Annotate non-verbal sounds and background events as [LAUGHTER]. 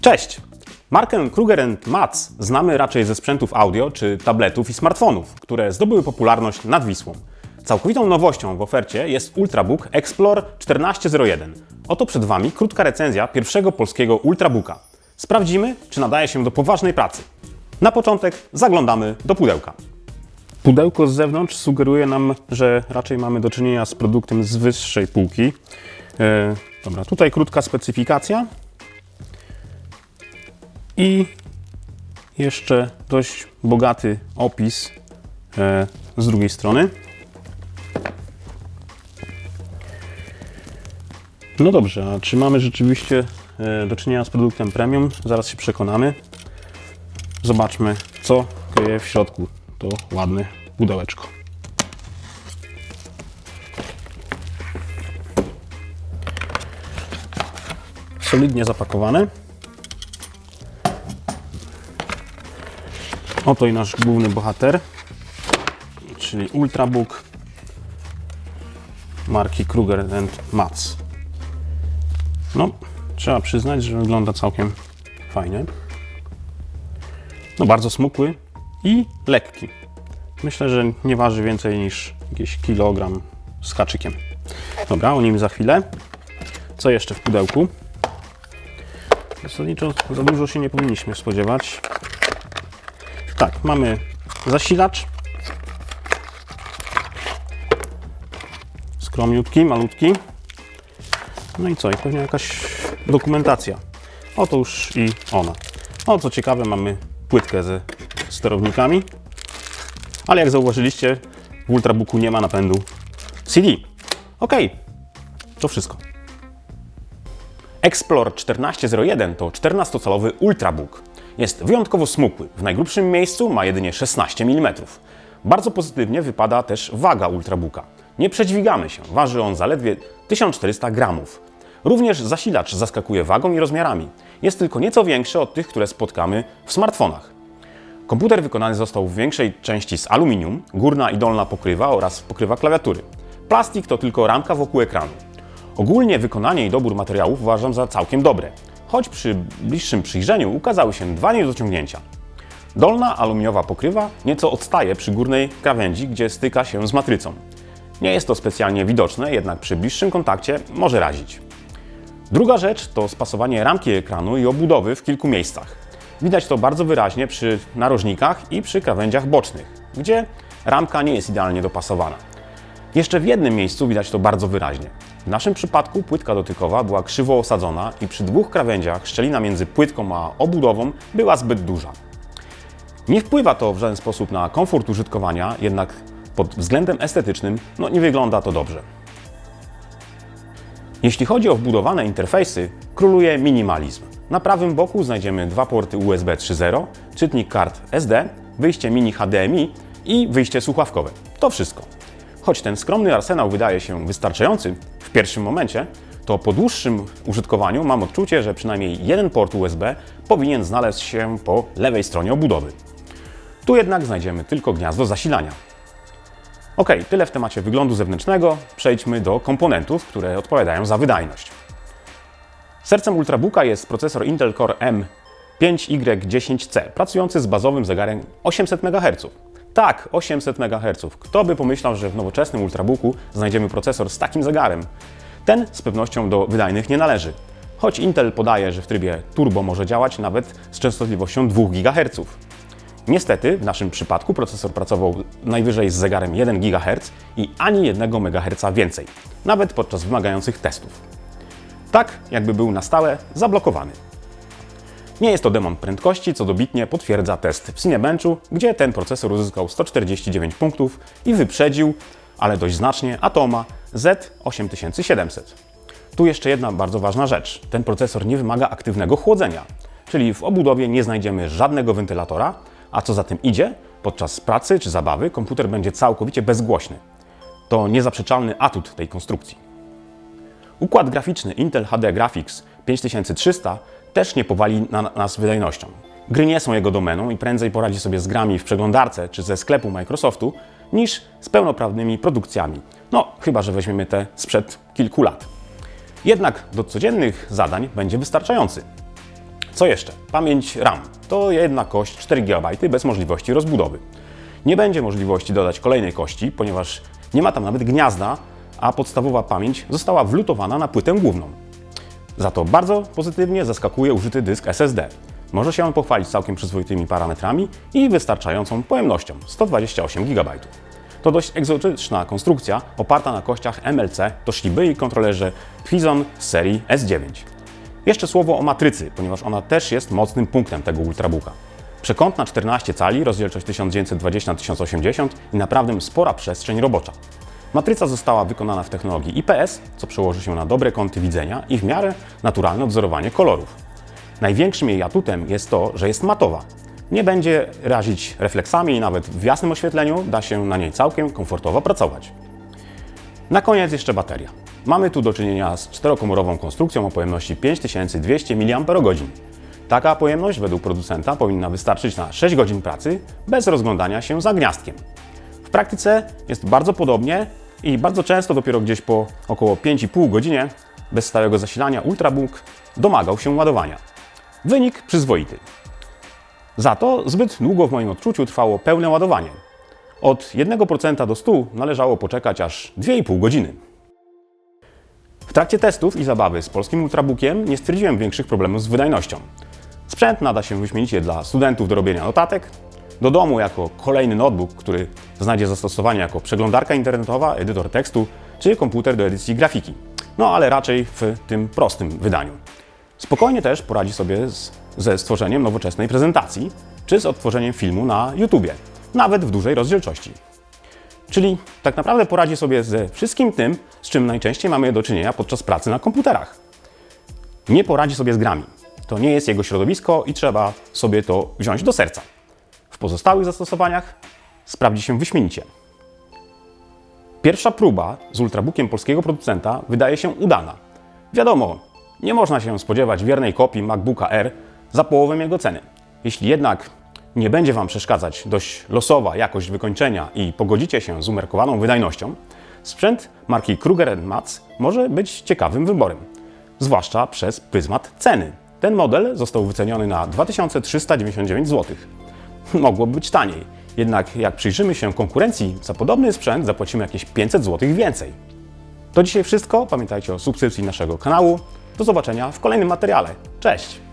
Cześć! Markę Kruger Mats znamy raczej ze sprzętów audio czy tabletów i smartfonów, które zdobyły popularność nad Wisłą. Całkowitą nowością w ofercie jest Ultrabook Explore 1401. Oto przed Wami krótka recenzja pierwszego polskiego Ultrabooka. Sprawdzimy, czy nadaje się do poważnej pracy. Na początek zaglądamy do pudełka. Pudełko z zewnątrz sugeruje nam, że raczej mamy do czynienia z produktem z wyższej półki. E, dobra, tutaj krótka specyfikacja. I jeszcze dość bogaty opis e, z drugiej strony. No dobrze, a czy mamy rzeczywiście e, do czynienia z produktem premium? Zaraz się przekonamy. Zobaczmy, co kryje w środku to ładne pudełeczko. Solidnie zapakowane. Oto i nasz główny bohater, czyli Ultrabook marki Kruger Mats. No, trzeba przyznać, że wygląda całkiem fajnie. No, bardzo smukły i lekki. Myślę, że nie waży więcej niż jakieś kilogram z haczykiem. Dobra, o nim za chwilę. Co jeszcze w pudełku? Zasadniczo za dużo się nie powinniśmy spodziewać. Tak, mamy zasilacz. Skromniutki, malutki. No i co? I pewnie jakaś dokumentacja. Oto już i ona. O, co ciekawe, mamy płytkę ze sterownikami. Ale jak zauważyliście, w Ultrabooku nie ma napędu CD. Ok, to wszystko. Explore 1401 to 14-calowy Ultrabook. Jest wyjątkowo smukły. W najgrubszym miejscu ma jedynie 16 mm. Bardzo pozytywnie wypada też waga Ultrabooka. Nie przedźwigamy się, waży on zaledwie 1400 gramów. Również zasilacz zaskakuje wagą i rozmiarami. Jest tylko nieco większy od tych, które spotkamy w smartfonach. Komputer wykonany został w większej części z aluminium, górna i dolna pokrywa oraz pokrywa klawiatury. Plastik to tylko ramka wokół ekranu. Ogólnie wykonanie i dobór materiałów uważam za całkiem dobre, choć przy bliższym przyjrzeniu ukazały się dwa niedociągnięcia. Dolna aluminiowa pokrywa nieco odstaje przy górnej krawędzi, gdzie styka się z matrycą. Nie jest to specjalnie widoczne, jednak przy bliższym kontakcie może razić. Druga rzecz to spasowanie ramki ekranu i obudowy w kilku miejscach. Widać to bardzo wyraźnie przy narożnikach i przy krawędziach bocznych, gdzie ramka nie jest idealnie dopasowana. Jeszcze w jednym miejscu widać to bardzo wyraźnie. W naszym przypadku płytka dotykowa była krzywo osadzona i przy dwóch krawędziach szczelina między płytką a obudową była zbyt duża. Nie wpływa to w żaden sposób na komfort użytkowania, jednak pod względem estetycznym no, nie wygląda to dobrze. Jeśli chodzi o wbudowane interfejsy, króluje minimalizm. Na prawym boku znajdziemy dwa porty USB 3.0, czytnik kart SD, wyjście mini HDMI i wyjście słuchawkowe. To wszystko. Choć ten skromny arsenał wydaje się wystarczający w pierwszym momencie, to po dłuższym użytkowaniu mam odczucie, że przynajmniej jeden port USB powinien znaleźć się po lewej stronie obudowy. Tu jednak znajdziemy tylko gniazdo zasilania. Ok, tyle w temacie wyglądu zewnętrznego. Przejdźmy do komponentów, które odpowiadają za wydajność. Sercem Ultrabooka jest procesor Intel Core M5Y10C, pracujący z bazowym zegarem 800 MHz. Tak, 800 MHz. Kto by pomyślał, że w nowoczesnym Ultrabooku znajdziemy procesor z takim zegarem? Ten z pewnością do wydajnych nie należy. Choć Intel podaje, że w trybie turbo może działać nawet z częstotliwością 2 GHz. Niestety, w naszym przypadku procesor pracował najwyżej z zegarem 1 GHz i ani 1 MHz więcej, nawet podczas wymagających testów. Tak, jakby był na stałe zablokowany. Nie jest to demon prędkości, co dobitnie potwierdza test w Cinebenchu, gdzie ten procesor uzyskał 149 punktów i wyprzedził, ale dość znacznie, Atoma Z8700. Tu jeszcze jedna bardzo ważna rzecz. Ten procesor nie wymaga aktywnego chłodzenia, czyli w obudowie nie znajdziemy żadnego wentylatora, a co za tym idzie, podczas pracy czy zabawy komputer będzie całkowicie bezgłośny. To niezaprzeczalny atut tej konstrukcji. Układ graficzny Intel HD Graphics 5300 też nie powali na nas wydajnością. Gry nie są jego domeną i prędzej poradzi sobie z grami w przeglądarce czy ze sklepu Microsoftu niż z pełnoprawnymi produkcjami. No, chyba że weźmiemy te sprzed kilku lat. Jednak do codziennych zadań będzie wystarczający. Co jeszcze? Pamięć RAM. To jedna kość 4 GB bez możliwości rozbudowy. Nie będzie możliwości dodać kolejnej kości, ponieważ nie ma tam nawet gniazda, a podstawowa pamięć została wlutowana na płytę główną. Za to bardzo pozytywnie zaskakuje użyty dysk SSD. Może się on pochwalić całkiem przyzwoitymi parametrami i wystarczającą pojemnością 128 GB. To dość egzotyczna konstrukcja oparta na kościach MLC Toshiby i kontrolerze Phison z serii S9. Jeszcze słowo o matrycy, ponieważ ona też jest mocnym punktem tego ultrabooka. Przekątna 14 cali, rozdzielczość 1920 na 1080 i naprawdę spora przestrzeń robocza. Matryca została wykonana w technologii IPS, co przełoży się na dobre kąty widzenia i w miarę naturalne odwzorowanie kolorów. Największym jej atutem jest to, że jest matowa. Nie będzie razić refleksami i nawet w jasnym oświetleniu da się na niej całkiem komfortowo pracować. Na koniec jeszcze bateria. Mamy tu do czynienia z czterokomorową konstrukcją o pojemności 5200 mAh. Taka pojemność według producenta powinna wystarczyć na 6 godzin pracy bez rozglądania się za gniazdkiem. W praktyce jest bardzo podobnie i bardzo często dopiero gdzieś po około 5,5 godzinie bez stałego zasilania Ultrabook domagał się ładowania. Wynik przyzwoity. Za to zbyt długo w moim odczuciu trwało pełne ładowanie. Od 1% do 100 należało poczekać aż 2,5 godziny. W trakcie testów i zabawy z polskim Ultrabookiem nie stwierdziłem większych problemów z wydajnością. Sprzęt nada się wyśmienicie dla studentów do robienia notatek, do domu jako kolejny notebook, który znajdzie zastosowanie jako przeglądarka internetowa, edytor tekstu czy komputer do edycji grafiki. No ale raczej w tym prostym wydaniu. Spokojnie też poradzi sobie z, ze stworzeniem nowoczesnej prezentacji czy z odtworzeniem filmu na YouTubie, nawet w dużej rozdzielczości. Czyli tak naprawdę poradzi sobie ze wszystkim tym, z czym najczęściej mamy do czynienia podczas pracy na komputerach. Nie poradzi sobie z grami. To nie jest jego środowisko i trzeba sobie to wziąć do serca. W pozostałych zastosowaniach sprawdzi się wyśmienicie. Pierwsza próba z ultrabookiem polskiego producenta wydaje się udana. Wiadomo, nie można się spodziewać wiernej kopii MacBooka R za połowę jego ceny. Jeśli jednak nie będzie Wam przeszkadzać dość losowa jakość wykończenia i pogodzicie się z umiarkowaną wydajnością, sprzęt marki Kruger Mats może być ciekawym wyborem, zwłaszcza przez pryzmat ceny. Ten model został wyceniony na 2399 zł. [LAUGHS] Mogłoby być taniej, jednak jak przyjrzymy się konkurencji, za podobny sprzęt zapłacimy jakieś 500 zł więcej. To dzisiaj wszystko. Pamiętajcie o subskrypcji naszego kanału. Do zobaczenia w kolejnym materiale. Cześć!